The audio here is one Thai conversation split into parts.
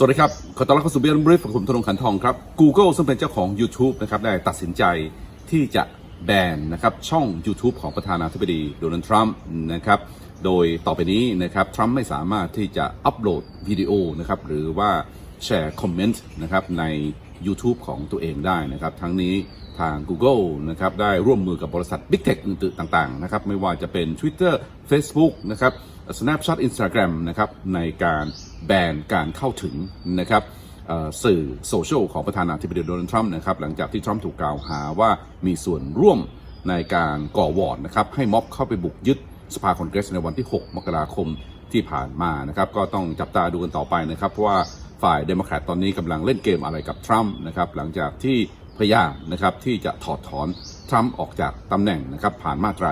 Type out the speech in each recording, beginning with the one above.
สวัสดีครับ ขอต้อนรับเข้าสู่เบียร์บริฟผมธนงขันทองครับ Google ซึ่งเป็นเจ้าของ YouTube นะครับได้ตัดสินใจที่จะแบนนะครับช่อง YouTube ของประธานาธิบดีโดนัลด์ทรัมป์นะครับโดยต่อไปนี้นะครับทรัมป์ไม่สามารถที่จะอัปโหลดวิดีโอนะครับหรือว่าแชร์คอมเมนต์นะครับใน YouTube ของตัวเองได้นะครับ ทั้งนี้ทาง Google นะครับได้ร่วมมือกับบริษัท Big Tech อื่นๆต่างๆนะครับไม่ว่าจะเป็น Twitter Facebook นะครับ Snapchat Instagram นะครับในการแบนการเข้าถึงนะครับสื่อโซเชียลของประธานาธิบดีโดนัลด์ทรัมป์นะครับหลังจากที่ทรัมป์ถูกกล่าวหาว่ามีส่วนร่วมในการก่อวอร์ดนะครับให้ม็อบเข้าไปบุกยึดสภาคอนเกรสในวันที่ 6 มกราคมที่ผ่านมานะครับ ก็ต้องจับตาดูกันต่อไปนะครับ เพราะว่า ฝ่ายเดโมแครตตอนนี้กำลังเล่นเกมอะไรกับทรัมป์นะครับหลังจากที่พยายามนะครับที่จะถอดถอนทรัมป์ออกจากตำแหน่งนะครับผ่านมาตรา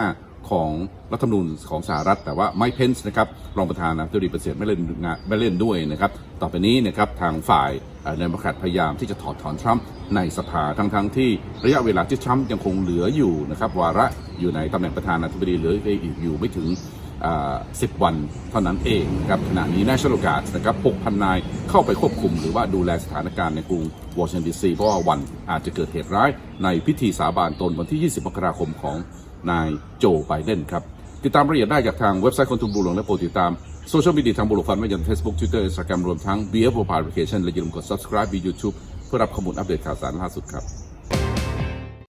25 ของรัฐธรรมนูญของสหรัฐ แต่ว่าไมค์เพนส์นะครับรองประธานาธิบดีประเสริฐไม่เล่นงานไม่เล่นด้วยนะครับต่อไปนี้นะครับทางฝ่ายเดโมแครตพยายามที่จะถอดถอนทรัมป์ในสภาทั้งๆทที่ระยะเวลาที่ทรัมป์ยังคงเหลืออยู่นะครับวาระอยู่ในตำแหน่งประธานาธิบดีเหลืออีกอยู่ไม่ถึง 10 วันเท่านั้นเองครับขณะนี้ National Guard นะครับ 6,000 นายเข้าไปควบคุมหรือว่าดูแลสถานการณ์ในกรุงวอชิงตันดีซีเพราะว่าวันอาจจะเกิดเหตุร้ายในพิธีสาบานตนวันที่ 20 มกราคมของนายโจไบเดนครับ ติดตามรายละเอียดได้จากทางเว็บไซต์คนทุนบุหลวงและโปรดติดตามโซเชียลมีเดียทางบุหลวงฟันไม่ยัน Facebook Twitter Instagram รวมทั้ง BF o p Application และอย่าลืมกด subscribe บี YouTube เพื่อรับข้อมูลอัปเดตข่าวสารล่าสุดครับ